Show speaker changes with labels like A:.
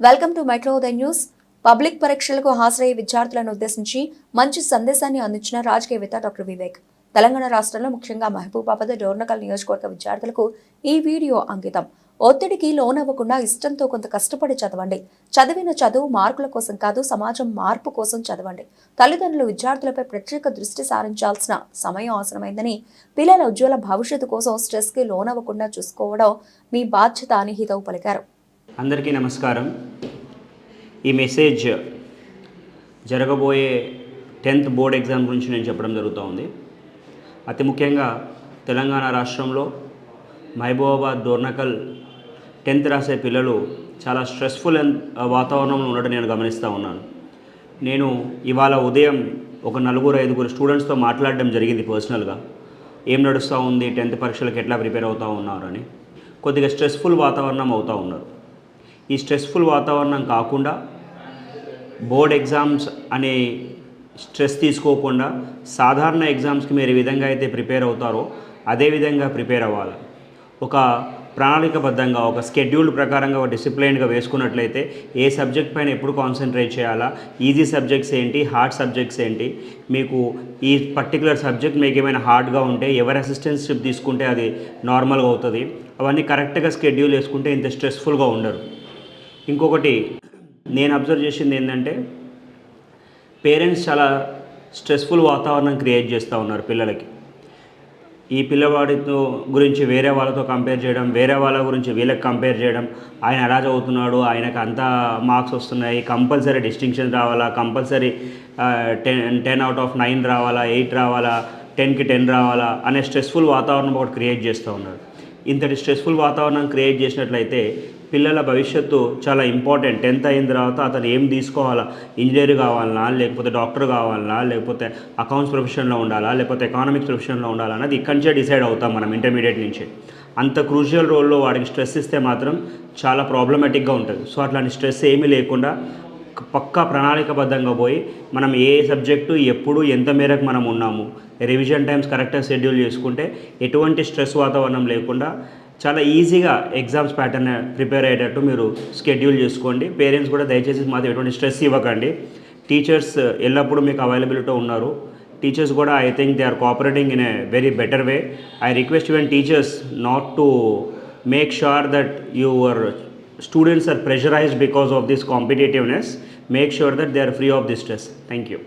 A: Welcome to Microdaya news public పరీక్షలకు హాజరయ్యే విద్యార్థులను ఉద్దేశించి మంచి సందేశాన్ని అందించిన రాజకీయవేత్త డాక్టర్ వివేక్. తెలంగాణ రాష్ట్రంలో ముఖ్యంగా మహబూబాబాద్ డోర్నకల్ నియోజకవర్గ విద్యార్థులకు ఈ వీడియో అంకితం. ఒత్తిడికి లోనవ్వకుండా ఇష్టంతో కొంత కష్టపడి చదవండి. చదివిన చదువు మార్కుల కోసం కాదు సమాజం మార్పు కోసం చదవండి. తల్లిదండ్రులు విద్యార్థులపై ప్రత్యేక దృష్టి సారించాల్సిన సమయం అవసరమైందని పిల్లల ఉజ్వల భవిష్యత్తు కోసం స్ట్రెస్కి లోనవ్వకుండా చూసుకోవడం మీ బాధ్యత అని హితవు పలికారు.
B: అందరికీ నమస్కారం. ఈ మెసేజ్ జరగబోయే టెన్త్ బోర్డ్ ఎగ్జామ్ గురించి నేను చెప్పడం జరుగుతూ ఉంది. అతి ముఖ్యంగా తెలంగాణ రాష్ట్రంలో మహబూబాబాద్ డోర్నకల్ టెన్త్ రాసే పిల్లలు చాలా స్ట్రెస్ఫుల్ వాతావరణంలో ఉండడం నేను గమనిస్తూ ఉన్నాను. నేను ఇవాళ ఉదయం ఒక నలుగురు ఐదుగురు స్టూడెంట్స్తో మాట్లాడడం జరిగింది పర్సనల్గా. ఏం నడుస్తూ ఉంది టెన్త్ పరీక్షలకు ఎట్లా ప్రిపేర్ అవుతూ ఉన్నారని. కొద్దిగా స్ట్రెస్ఫుల్ వాతావరణం అవుతూ ఉన్నారు. ఈ స్ట్రెస్ఫుల్ వాతావరణం కాకుండా బోర్డ్ ఎగ్జామ్స్ అనే స్ట్రెస్ తీసుకోకుండా సాధారణ ఎగ్జామ్స్కి మీరు ఏ విధంగా అయితే ప్రిపేర్ అవుతారో అదే విధంగా ప్రిపేర్ అవ్వాలి. ఒక ప్రణాళికబద్ధంగా ఒక స్కెడ్యూల్ ప్రకారంగా ఒక డిసిప్లైన్గా వేసుకున్నట్లయితే ఏ సబ్జెక్ట్ పైన ఎప్పుడు కాన్సన్ట్రేట్ చేయాలా? ఈజీ సబ్జెక్ట్స్ ఏంటి? హార్డ్ సబ్జెక్ట్స్ ఏంటి? మీకు ఈ పర్టికులర్ సబ్జెక్ట్ మీకు ఏమైనా హార్డ్గా ఉంటే ఎవరి అసిస్టెన్స్షిప్ తీసుకుంటే అది నార్మల్గా అవుతుంది? అవన్నీ కరెక్ట్గా స్కెడ్యూల్ వేసుకుంటే ఇంత స్ట్రెస్ఫుల్గా ఉండరు. ఇంకొకటి నేను అబ్జర్వ్ చేసింది ఏంటంటే పేరెంట్స్ చాలా స్ట్రెస్ఫుల్ వాతావరణం క్రియేట్ చేస్తూ ఉన్నారు పిల్లలకి. ఈ పిల్లవాడితో గురించి వేరే వాళ్ళతో కంపేర్ చేయడం వేరే వాళ్ళ గురించి వీళ్ళకి కంపేర్ చేయడం ఆయన ఎలా చదువుతున్నాడు ఆయనకు అంతా మార్క్స్ వస్తున్నాయి కంపల్సరీ డిస్టింక్షన్ రావాలా compulsory ten ten out of nine రావాలా ఎయిట్ రావాలా టెన్కి టెన్ రావాలా అనే స్ట్రెస్ఫుల్ వాతావరణం ఒకటి క్రియేట్ చేస్తూ ఉన్నాడు. ఇంతటి స్ట్రెస్ఫుల్ వాతావరణం క్రియేట్ చేసినట్లయితే పిల్లల భవిష్యత్తు చాలా ఇంపార్టెంట్ టెన్త్ అయిన తర్వాత అతను ఏం తీసుకోవాలా? ఇంజనీర్ కావాలనా? లేకపోతే డాక్టర్ కావాలనా? లేకపోతే అకౌంట్స్ ప్రొఫెషన్లో ఉండాలా? లేకపోతే ఎకానమిక్స్ ప్రొఫెషన్లో ఉండాలా? అనేది ఇక్కడి నుంచే డిసైడ్ అవుతాం మనం ఇంటర్మీడియట్ నుంచి. అంత క్రూషియల్ రోల్లో వాడికి స్ట్రెస్ ఇస్తే మాత్రం చాలా ప్రాబ్లమేటిక్గా ఉంటుంది. సో అట్లాంటి స్ట్రెస్ ఏమీ లేకుండా పక్కా ప్రణాళికబద్ధంగా పోయి మనం ఏ సబ్జెక్టు ఎప్పుడు ఎంత మేరకు మనం ఉన్నాము రివిజన్ టైమ్స్ కరెక్ట్గా షెడ్యూల్ చేసుకుంటే ఎటువంటి స్ట్రెస్ వాతావరణం లేకుండా చాలా ఈజీగా ఎగ్జామ్స్ ప్యాటర్న్ ప్రిపేర్ అయ్యేటట్టు మీరు స్కెడ్యూల్ చేసుకోండి. పేరెంట్స్ కూడా దయచేసి మాత్రం ఎటువంటి స్ట్రెస్ ఇవ్వకండి. టీచర్స్ ఎల్లప్పుడూ మీకు అవైలబిలిటీ ఉన్నారు. టీచర్స్ కూడా I think they are cooperating in a very better way I request you all teachers not to make sure that your students are pressurized because of this competitiveness make sure that they are free of this stress thank you